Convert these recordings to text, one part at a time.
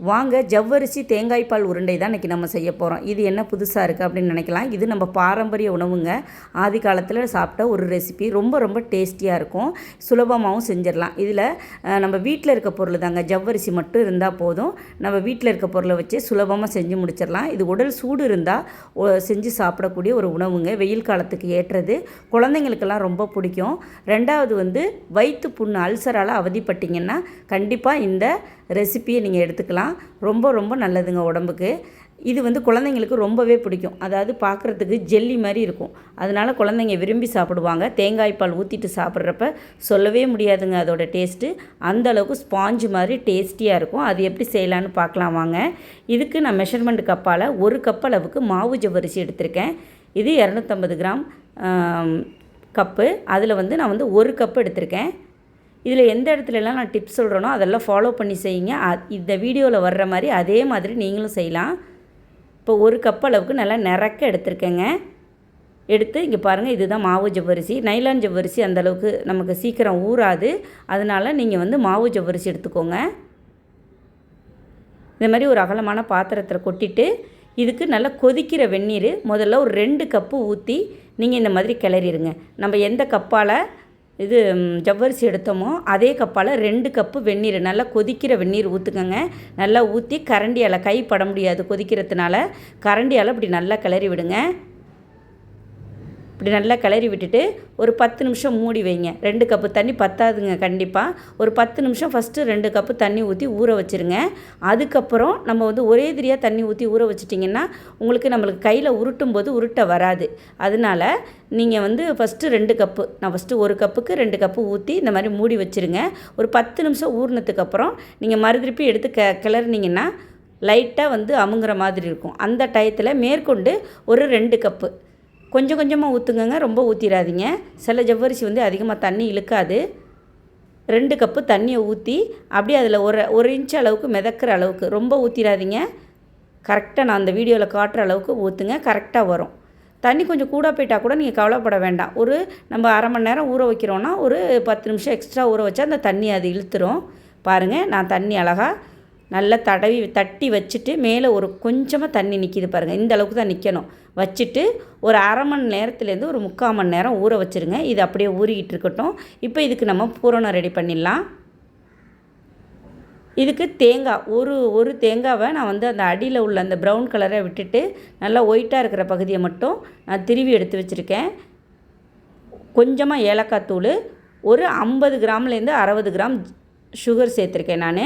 வாங்க ஜவ்வரிசி தேங்காய் பால் உருண்டை தான் இன்றைக்கி நம்ம செய்ய போகிறோம் இது என்ன புதுசாக இருக்குது அப்படின்னு நினைக்கலாம். இது நம்ம பாரம்பரிய உணவுங்க. ஆதி காலத்தில் சாப்பிட்ட ஒரு ரெசிபி ரொம்ப ரொம்ப டேஸ்டியாக இருக்கும். சுலபமாகவும் செஞ்சிடலாம். இதில் நம்ம வீட்டில் இருக்க பொருள் தாங்க. ஜவ்வரிசி மட்டும் இருந்தால் போதும். நம்ம வீட்டில் இருக்க பொருளை வச்சு சுலபமாக செஞ்சு முடிச்சிடலாம். இது உடல் சூடு இருந்தால் செஞ்சு சாப்பிடக்கூடிய ஒரு உணவுங்க. வெயில் காலத்துக்கு ஏற்றது. குழந்தைங்களுக்கெல்லாம் ரொம்ப பிடிக்கும். ரெண்டாவது வந்து வயிற்று புண்ணு அல்சரால் அவதிப்பட்டிங்கன்னா கண்டிப்பாக இந்த ரெசிப்பியை நீங்கள் எடுத்துக்கலாம். ரொம்ப ரொம்ப நல்லதுங்க உடம்புக்கு. இது வந்து குழந்தைங்களுக்கு ரொம்பவே பிடிக்கும். அதாவது பார்க்குறதுக்கு ஜெல்லி மாதிரி இருக்கும். அதனால் குழந்தைங்க விரும்பி சாப்பிடுவாங்க. தேங்காய் பால் ஊற்றிட்டு சாப்பிட்றப்ப சொல்லவே முடியாதுங்க அதோட டேஸ்ட்டு அந்த அளவுக்கு ஸ்பாஞ்சு மாதிரி டேஸ்டியாக இருக்கும். அது எப்படி செய்யலான்னு பார்க்கலாம் வாங்க. இதுக்கு நான் மெஷர்மெண்ட் கப்பால் ஒரு கப் அளவுக்கு மாவு ஜவ்வரிசி எடுத்திருக்கேன். இது இரநூத்தம்பது கிராம் கப்பு அதில் வந்து நான் வந்து ஒரு கப் எடுத்திருக்கேன். இதில் எந்த இடத்துலலாம் நான் டிப்ஸ் சொல்கிறேனோ அதெல்லாம் ஃபாலோ பண்ணி செய்யுங்க. இந்த வீடியோவில் வர்ற மாதிரி அதே மாதிரி நீங்களும் செய்யலாம். இப்போ ஒரு கப் அளவுக்கு நல்லா நிறக்க எடுத்துருக்கேங்க. எடுத்து இங்கே பாருங்கள் இதுதான் மாவு ஜவ்வரிசி. நைலான் ஜவ்வரிசி அந்த அளவுக்கு நமக்கு சீக்கிரம் ஊறாது. அதனால் நீங்கள் வந்து மாவு ஜவ்வரிசி எடுத்துக்கோங்க. இந்த மாதிரி ஒரு அகலமான பாத்திரத்தில் கொட்டிட்டு இதுக்கு நல்லா கொதிக்கிற வெந்நீர் முதல்ல ஒரு ரெண்டு கப்பு ஊற்றி நீங்கள் இந்த மாதிரி கிளறிடுங்க நம்ம எந்த கப்பால் இது ஜவ்வரிசி எடுத்தோமோ அதே கப்பால் ரெண்டு கப்பு வெந்நீர். நல்லா கொதிக்கிற வெந்நீர் ஊற்றுக்கங்க நல்லா ஊற்றி கரண்டியால் கை பட முடியாது கொதிக்கிறதுனால கரண்டியால் இப்படி நல்லா கிளறி விடுங்க இப்படி நல்லா கிளறி விட்டுட்டு ஒரு பத்து நிமிஷம் மூடி வைங்க. ரெண்டு கப்பு தண்ணி பத்தாதுங்க கண்டிப்பாக ஒரு பத்து நிமிஷம் ஃபஸ்ட்டு ரெண்டு கப்பு தண்ணி ஊற்றி ஊற வச்சுருங்க. அதுக்கப்புறம் நம்ம வந்து ஒரே திரியாக தண்ணி ஊற்றி ஊற வச்சிட்டிங்கன்னா உங்களுக்கு நம்மளுக்கு கையில் உருட்டும் போது உருட்ட வராது. அதனால நீங்கள் வந்து ஃபஸ்ட்டு ரெண்டு கப்பு நான் ஃபஸ்ட்டு ஒரு கப்புக்கு ரெண்டு கப்பு ஊற்றி இந்த மாதிரி மூடி வச்சுருங்க. ஒரு பத்து நிமிஷம் ஊறினதுக்கப்புறம் நீங்கள் மறுதிருப்பி எடுத்து க கிளறினீங்கன்னா லைட்டாக வந்து அமுங்குற மாதிரி இருக்கும். அந்த டயத்தில் மேற்கொண்டு ஒரு ரெண்டு கப்பு கொஞ்சம் கொஞ்சமாக ஊற்றுங்கங்க ரொம்ப ஊற்றிடாதீங்க சில ஜவ்வரிசி வந்து அதிகமாக தண்ணி இழுக்காது. ரெண்டு கப்பு தண்ணியை ஊற்றி அப்படியே அதில் ஒரு ஒரு இன்ச் அளவுக்கு மிதக்கிற அளவுக்கு ரொம்ப ஊற்றிடாதீங்க கரெக்டாக நான் அந்த வீடியோவில் காட்டுற அளவுக்கு ஊற்றுங்க கரெக்டாக வரும். தண்ணி கொஞ்சம் கூட போயிட்டால் கூட நீங்கள் கவலைப்பட வேண்டாம். ஒரு நம்ம அரை மணி நேரம் ஊற வைக்கிறோன்னா ஒரு பத்து நிமிஷம் எக்ஸ்ட்ரா ஊற வச்சா அந்த தண்ணி அது இழுத்துரும். பாருங்கள் நான் தண்ணி அழகாக நல்லா தடவி தட்டி வச்சுட்டு மேலே ஒரு கொஞ்சமாக தண்ணி நிற்கிது பாருங்கள் இந்த அளவுக்கு தான் நிற்கணும் வச்சுட்டு ஒரு அரை மணி நேரத்துலேருந்து ஒரு முக்கால் மணி நேரம் ஊற வச்சுருங்க. இது அப்படியே ஊறிக்கிட்டு இருக்கட்டும். இப்போ இதுக்கு நம்ம பூரணம் ரெடி பண்ணிடலாம். இதுக்கு தேங்காய் ஒரு ஒரு தேங்காவை நான் வந்து அந்த அடியில் உள்ள அந்த ப்ரௌன் கலரை விட்டுட்டு நல்லா ஒயிட்டாக இருக்கிற பகுதியை மட்டும் நான் திருவி எடுத்து வச்சுருக்கேன். கொஞ்சமாக ஏலக்காய் தூள் ஒரு ஐம்பது கிராம்லேருந்து அறுபது கிராம் சுகர் சேர்த்துருக்கேன் நான்.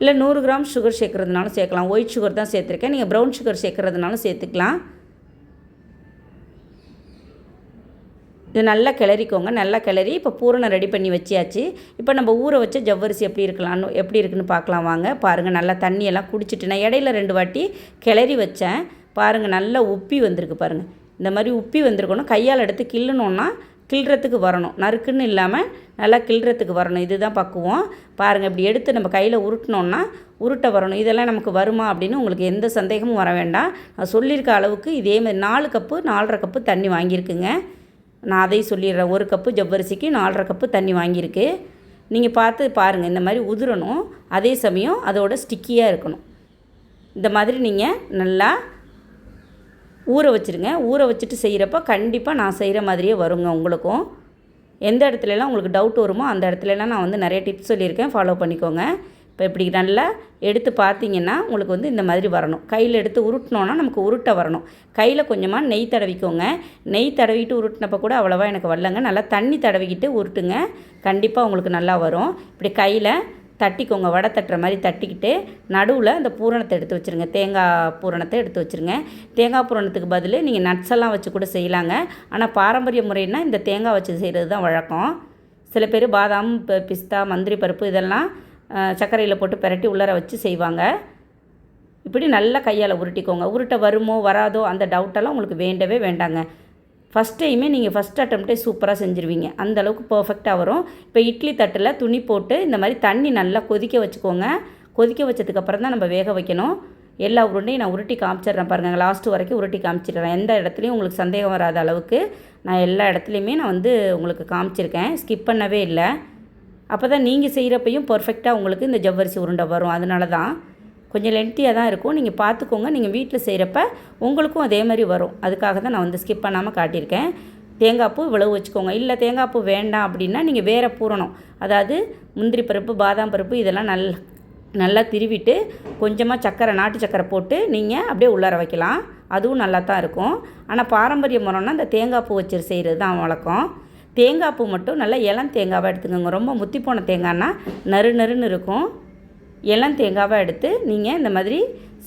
இல்லை நூறு கிராம் சுகர் சேர்க்குறதுனாலும் சேர்க்கலாம். ஒயிட் சுகர் தான் சேர்த்துருக்கேன். நீங்கள் ப்ரௌன் சுகர் சேர்க்குறதுனாலும் சேர்த்துக்கலாம். இது நல்லா கிளறிக்கோங்க. நல்லா கிளறி இப்போ பூரணம் ரெடி பண்ணி வச்சியாச்சு. இப்போ நம்ம ஊற வச்ச ஜவ்வரிசி எப்படி இருக்கலாம்னு எப்படி இருக்குன்னு பார்க்கலாம் வாங்க. பாருங்கள் நல்லா தண்ணியெல்லாம் குடிச்சிட்டு நான் இடையில ரெண்டு வாட்டி கிளறி வச்சேன். பாருங்கள் நல்லா உப்பி வந்திருக்கு பாருங்கள் இந்த மாதிரி உப்பி வந்திருக்கணும். கையால் எடுத்து கிள்ளணுன்னா கிள்றத்துக்கு வரணும். நறுக்குன்னு இல்லாமல் நல்லா கிள்றத்துக்கு வரணும். இதுதான் பக்குவம். பாருங்கள் இப்படி எடுத்து நம்ம கையில் உருட்டினோன்னா உருட்ட வரணும். இதெல்லாம் நமக்கு வருமா அப்படின்னு உங்களுக்கு எந்த சந்தேகமும் வர வேண்டாம். நான் சொல்லியிருக்க அளவுக்கு இதே மாதிரி நாலு கப்பு நாலரை கப்பு தண்ணி வாங்கியிருக்குங்க. நான் அதையும் சொல்லிடுறேன். ஒரு கப்பு ஜவ்வரிசிக்கு நாலரை கப்பு தண்ணி வாங்கியிருக்கு. நீங்கள் பார்த்து பாருங்கள் இந்த மாதிரி உதிரணும். அதே சமயம் அதோட ஸ்டிக்கியாக இருக்கணும். இந்த மாதிரி நீங்கள் நல்லா ஊற வச்சுருங்க. ஊற வச்சுட்டு செய்கிறப்ப கண்டிப்பாக நான் செய்கிற மாதிரியே வருங்க உங்களுக்கும். எந்த இடத்துலலாம் உங்களுக்கு டவுட் வருமோ அந்த இடத்துலலாம் நான் வந்து நிறைய டிப்ஸ் சொல்லியிருக்கேன். ஃபாலோ பண்ணிக்கோங்க. இப்போ இப்படி நல்லா எடுத்து பார்த்தீங்கன்னா உங்களுக்கு வந்து இந்த மாதிரி வரணும். கையில் எடுத்து உருட்டினோன்னா நமக்கு உருட்ட வரணும். கையில் கொஞ்சமாக நெய் தடவிக்கோங்க. நெய் தடவிட்டு உருட்டினப்போ கூட அவ்வளோவா எனக்கு வரலங்க. நல்லா தண்ணி தடவிக்கிட்டு உருட்டுங்க. கண்டிப்பாக உங்களுக்கு நல்லா வரும். இப்படி கையில் தட்டிக்கோங்க வடை தட்டுற மாதிரி தட்டிக்கிட்டு நடுவில் அந்த பூரணத்தை எடுத்து வச்சுருங்க. தேங்காய் பூரணத்தை எடுத்து வச்சுருங்க. தேங்காய் பூரணத்துக்கு பதில் நீங்கள் நட்ஸ் எல்லாம் வச்சு கூட செய்யலாங்க. ஆனால் பாரம்பரிய முறைன்னா இந்த தேங்காய் வச்சு செய்கிறது தான் வழக்கம். சில பேர் பாதாம் பிஸ்தா மந்திரி பருப்பு இதெல்லாம் சர்க்கரையில் போட்டு பிரட்டி உள்ளார வச்சு செய்வாங்க. இப்படி நல்லா கையால் உருட்டிக்கோங்க. உருட்ட வருமோ வராதோ அந்த டவுட்டெல்லாம் உங்களுக்கு வேண்டவே வேண்டாங்க. ஃபஸ்ட் டைமே நீங்கள் ஃபஸ்ட் அட்டம்ப்டே சூப்பராக செஞ்சுருவீங்க. அந்தளவுக்கு பர்ஃபெக்டாக வரும். இப்போ இட்லி தட்டில் துணி போட்டு இந்த மாதிரி தண்ணி நல்லா கொதிக்க வச்சுக்கோங்க. கொதிக்க வச்சதுக்கப்புறம் தான் நம்ம வேக வைக்கணும். எல்லா உருண்டையும் நான் உருட்டி காமிச்சிடுறேன் பாருங்கள் லாஸ்ட்டு வரைக்கும் உருட்டி காமிச்சிடுறேன். எந்த இடத்துலையும் உங்களுக்கு சந்தேகம் வராத அளவுக்கு நான் எல்லா இடத்துலையுமே நான் வந்து உங்களுக்கு காமிச்சிருக்கேன். ஸ்கிப் பண்ணவே இல்லை. அப்போ தான் நீங்கள் செய்கிறப்பையும் பர்ஃபெக்டாக உங்களுக்கு இந்த ஜவ்வரிசி உருண்டை வரும். அதனால தான் கொஞ்சம் லென்த்தியாக தான் இருக்கும். நீங்கள் பார்த்துக்கோங்க நீங்கள் வீட்டில் செய்கிறப்ப உங்களுக்கும் அதே மாதிரி வரும். அதுக்காக தான் நான் வந்து ஸ்கிப் பண்ணாமல் காட்டியிருக்கேன். தேங்காய் பூ இவ்வளவு வச்சுக்கோங்க. இல்லை தேங்காய் பூ வேண்டாம் அப்படின்னா நீங்கள் வேறு பூரணம். அதாவது முந்திரி பருப்பு பாதாம் பருப்பு இதெல்லாம் நல் நல்லா திருவிட்டு கொஞ்சமாக சக்கரை நாட்டு சக்கரை போட்டு நீங்கள் அப்படியே உள்ளார வைக்கலாம். அதுவும் நல்லா தான் இருக்கும். ஆனால் பாரம்பரிய முறைன்னா இந்த தேங்காய் பூ வச்சு செய்கிறது தான் வழக்கம். தேங்காய் பூ மட்டும் நல்லா இளம் தேங்காவாக எடுத்துக்கோங்க. ரொம்ப முத்தி போன தேங்காய்னா நறு நறுன்னு இருக்கும். இளம் தேங்காவாக எடுத்து நீங்கள் இந்த மாதிரி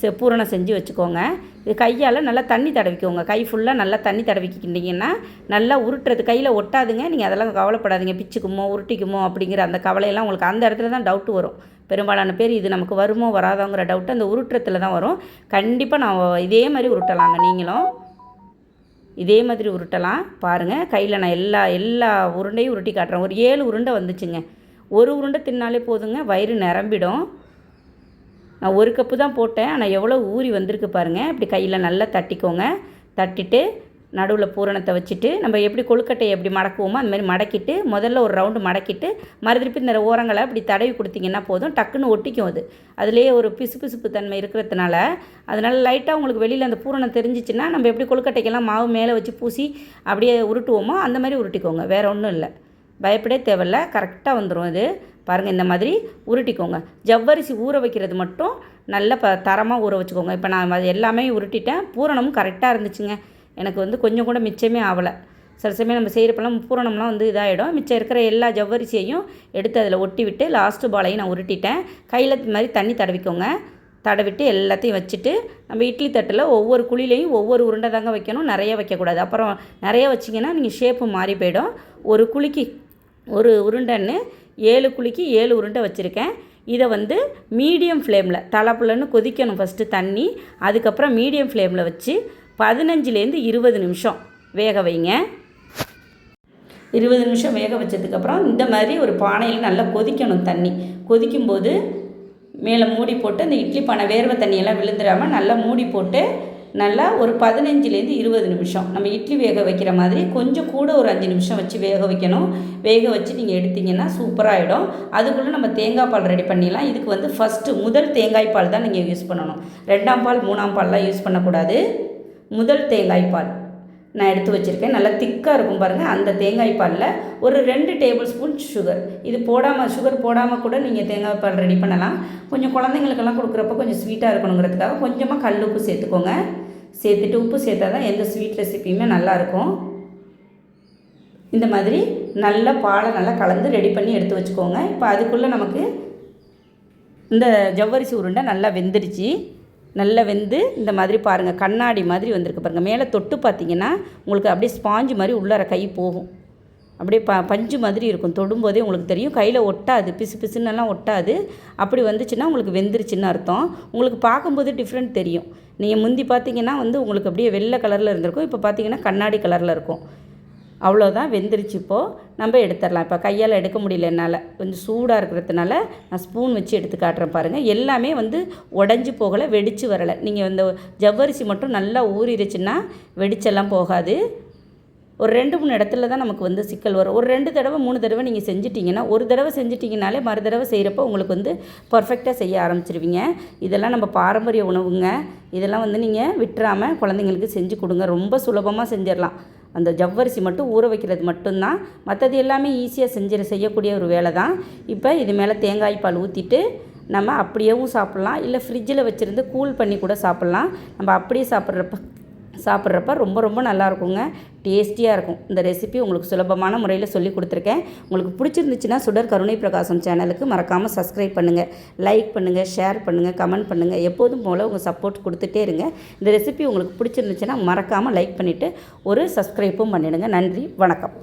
செ பூரணம் செஞ்சு வச்சுக்கோங்க. இது கையால் நல்லா தண்ணி தடவிக்கோங்க. கை ஃபுல்லாக நல்லா தண்ணி தடவிக்கிட்டிங்கன்னா நல்லா உருட்டுறது. கையில் ஒட்டாதுங்க. நீங்கள் அதெல்லாம் கவலைப்படாதீங்க. பிச்சுக்குமோ உருட்டிக்குமோ அப்படிங்கிற அந்த கவலையெல்லாம் உங்களுக்கு அந்த இடத்துல தான் டவுட் வரும். பெரும்பாலான பேர் இது நமக்கு வருமோ வராதோங்கிற டவுட்டு அந்த உருட்டுறதுல தான் வரும். கண்டிப்பாக நான் இதே மாதிரி உருட்டலாங்க. நீங்களும் இதே மாதிரி உருட்டலாம். பாருங்கள் கையில் நான் எல்லா எல்லா உருண்டையும் உருட்டி காட்டுறேன். ஒரு ஏழு உருண்டை வந்துச்சுங்க. ஒரு உருண்டை தின்னாலே போதுங்க. வயிறு நிரம்பிடும். நான் ஒரு கப்பு தான் போட்டேன் ஆனால் எவ்வளோ ஊறி வந்திருக்கு பாருங்கள் இப்படி கையில் நல்லா தட்டிக்கோங்க. தட்டிட்டு நடுவில் பூரணத்தை வச்சுட்டு நம்ம எப்படி கொழுக்கட்டையை எப்படி மடக்குவோமோ அந்த மாதிரி மடக்கிட்டு முதல்ல ஒரு ரவுண்டு மடக்கிட்டு மறுதிருப்பி இந்த ஓரங்களை அப்படி தடவி கொடுத்தீங்கன்னா போதும். டக்குன்னு ஒட்டிக்கும் அது. அதுலேயே ஒரு பிசு பிசுப்பு தன்மை இருக்கிறதுனால அதனால் லைட்டாக உங்களுக்கு வெளியில் அந்த பூரணம் தெரிஞ்சிச்சுன்னா நம்ம எப்படி கொழுக்கட்டைக்கெல்லாம் மாவு மேலே வச்சு பூசி அப்படியே உருட்டுவோமோ அந்த மாதிரி உருட்டிக்கோங்க. வேறு ஒன்றும் இல்லை. பயப்படே தேவையில்ல கரெக்டாக வந்துடும் இது. பாருங்கள் இந்த மாதிரி உருட்டிக்கோங்க. ஜவ்வரிசி ஊற வைக்கிறது மட்டும் நல்ல ப தரமாக ஊற வச்சுக்கோங்க. இப்போ நான் அது எல்லாமே உருட்டிட்டேன். பூரணமும் கரெக்டாக இருந்துச்சுங்க. எனக்கு வந்து கொஞ்சம் கூட மிச்சமே ஆகலை சில சமயம் நம்ம செய்கிறப்பெல்லாம் பூரணம்லாம் வந்து இதாகிடும் மிச்சம் இருக்கிற எல்லா ஜவ்வரிசியையும் எடுத்து அதில் ஒட்டி விட்டு லாஸ்ட்டு பாலையும் நான் உருட்டிட்டேன். கையில் இது மாதிரி தண்ணி தடவிக்கோங்க. தடவிட்டு எல்லாத்தையும் வச்சுட்டு நம்ம இட்லி தட்டில் ஒவ்வொரு குழிலையும் ஒவ்வொரு உருண்டை தாங்க வைக்கணும். நிறைய வைக்கக்கூடாது. அப்புறம் நிறைய வச்சிங்கன்னா நீங்கள் ஷேப்பு மாறி போயிடும். ஒரு குழிக்கு ஒரு உருண்டைன்னு ஏழு குழிக்கு ஏழு உருண்டை வச்சுருக்கேன். இதை வந்து மீடியம் ஃப்ளேமில் தலைப்புலன்னு கொதிக்கணும் ஃபஸ்ட்டு தண்ணி. அதுக்கப்புறம் மீடியம் ஃப்ளேமில் வச்சு பதினஞ்சுலேருந்து இருபது நிமிஷம் வேக வைங்க. இருபது நிமிஷம் வேக வச்சதுக்கப்புறம் இந்த மாதிரி ஒரு பானையில் நல்லா கொதிக்கணும் தண்ணி. கொதிக்கும்போது மேலே மூடி போட்டு அந்த இட்லி பானை வேர்வை தண்ணியெல்லாம் விழுந்துடாமல் நல்லா மூடி போட்டு நல்லா ஒரு பதினஞ்சுலேருந்து இருபது நிமிஷம். நம்ம இட்லி வேக வைக்கிற மாதிரி கொஞ்சம் கூட ஒரு அஞ்சு நிமிஷம் வச்சு வேக வைக்கணும். வேக வச்சு நீங்கள் எடுத்திங்கன்னா சூப்பராகிடும் அதுக்குள்ளே நம்ம தேங்காய் பால் ரெடி பண்ணிடலாம். இதுக்கு வந்து ஃபஸ்ட்டு முதல் தேங்காய் பால் தான் நீங்கள் யூஸ் பண்ணணும். ரெண்டாம் பால் மூணாம் பால்லாம் யூஸ் பண்ணக்கூடாது. முதல் தேங்காய் பால் நான் எடுத்து வச்சுருக்கேன். நல்லா திக்காக இருக்கும் பாருங்கள் அந்த தேங்காய் பாலில் ஒரு ரெண்டு டேபிள் ஸ்பூன் சுகர் இது போடாமல் சுகர் போடாமல் கூட நீங்கள் தேங்காய் பால் ரெடி பண்ணலாம். கொஞ்சம் குழந்தைங்களுக்கெல்லாம் கொடுக்குறப்ப கொஞ்சம் ஸ்வீட்டாக இருக்கணுங்கிறதுக்காக கொஞ்சமாக கல் உப்பு சேர்த்துக்கோங்க. சேர்த்துட்டு உப்பு சேர்த்தா தான் எந்த ஸ்வீட் ரெசிப்பியுமே நல்லாயிருக்கும். இந்த மாதிரி நல்லா பாலை நல்லா கலந்து ரெடி பண்ணி எடுத்து வச்சுக்கோங்க. இப்போ அதுக்குள்ளே நமக்கு இந்த ஜவ்வரிசி உருண்டை நல்லா வெந்துடுச்சு. நல்லா வெந்து இந்த மாதிரி பாருங்கள் கண்ணாடி மாதிரி வந்திருக்கு பாருங்கள் மேலே தொட்டு பார்த்தீங்கன்னா உங்களுக்கு அப்படியே ஸ்பாஞ்சு மாதிரி உள்ளார கை போகும். அப்படியே ப பஞ்சு மாதிரி இருக்கும். தொடும்போதே உங்களுக்கு தெரியும். கையில் ஒட்டாது. பிசு பிசுன்னெல்லாம் ஒட்டாது. அப்படி வந்துச்சுன்னா உங்களுக்கு வெந்துருச்சுன்னு அர்த்தம். உங்களுக்கு பார்க்கும்போது டிஃப்ரெண்ட் தெரியும். நீங்கள் முந்தி பார்த்தீங்கன்னா வந்து உங்களுக்கு அப்படியே வெள்ளை கலரில் இருந்திருக்கும். இப்போ பார்த்தீங்கன்னா கண்ணாடி கலரில் இருக்கும். அவ்வளோதான் வெந்துருச்சு இப்போது நம்ம எடுத்துடலாம். இப்போ கையால் எடுக்க முடியல என்னால். கொஞ்சம் சூடாக இருக்கிறதுனால நான் ஸ்பூன் வச்சு எடுத்து காட்டுறேன் பாருங்கள் எல்லாமே வந்து உடஞ்சி போகலை வெடித்து வரலை. நீங்கள் இந்த ஜவ்வரிசி மட்டும் நல்லா ஊறிடுச்சுன்னா வெடிச்செல்லாம் போகாது. ஒரு ரெண்டு மூணு இடத்துல தான் நமக்கு வந்து சிக்கல் வரும். ஒரு ரெண்டு தடவை மூணு தடவை நீங்கள் செஞ்சிட்டிங்கன்னா ஒரு தடவை செஞ்சிட்டிங்கனாலே மறு தடவை செய்கிறப்ப உங்களுக்கு வந்து பர்ஃபெக்டாக செய்ய ஆரம்பிச்சிருவீங்க. இதெல்லாம் நம்ம பாரம்பரிய உணவுங்க. இதெல்லாம் வந்து நீங்கள் விட்டுறாமல் குழந்தைங்களுக்கு செஞ்சு கொடுங்க. ரொம்ப சுலபமாக செஞ்சிடலாம். அந்த ஜவ்வரிசி மட்டும் ஊற வைக்கிறது மட்டும்தான். மற்றது எல்லாமே ஈஸியாக செஞ்சு செய்யக்கூடிய ஒரு வேலை தான். இப்போ இது மேலே தேங்காய் பால் ஊற்றிட்டு நம்ம அப்படியேவும் சாப்பிட்லாம். இல்லை ஃப்ரிட்ஜில் வச்சுருந்து கூல் பண்ணி கூட சாப்பிட்லாம். நம்ம அப்படியே சாப்பிட்றப்ப சாப்பிட்றப்ப ரொம்ப ரொம்ப நல்லா இருக்குங்க டேஸ்டியாக இருக்கும். இந்த ரெசிபி உங்களுக்கு சுலபமான முறையில் சொல்லி கொடுத்துருக்கேன். உங்களுக்கு பிடிச்சிருந்துச்சுன்னா சுடர் கருணை பிரகாசம் சேனலுக்கு மறக்காமல் சப்ஸ்கிரைப் பண்ணுங்கள் லைக் பண்ணுங்கள் ஷேர் பண்ணுங்கள் கமெண்ட் பண்ணுங்கள் எப்போதும் போல் உங்கள் சப்போர்ட் கொடுத்துட்டே இருங்க. இந்த ரெசிபி உங்களுக்கு பிடிச்சிருந்துச்சுன்னா மறக்காமல் லைக் பண்ணிவிட்டு ஒரு சப்ஸ்கிரைப்பும் பண்ணிவிடுங்க நன்றி வணக்கம்.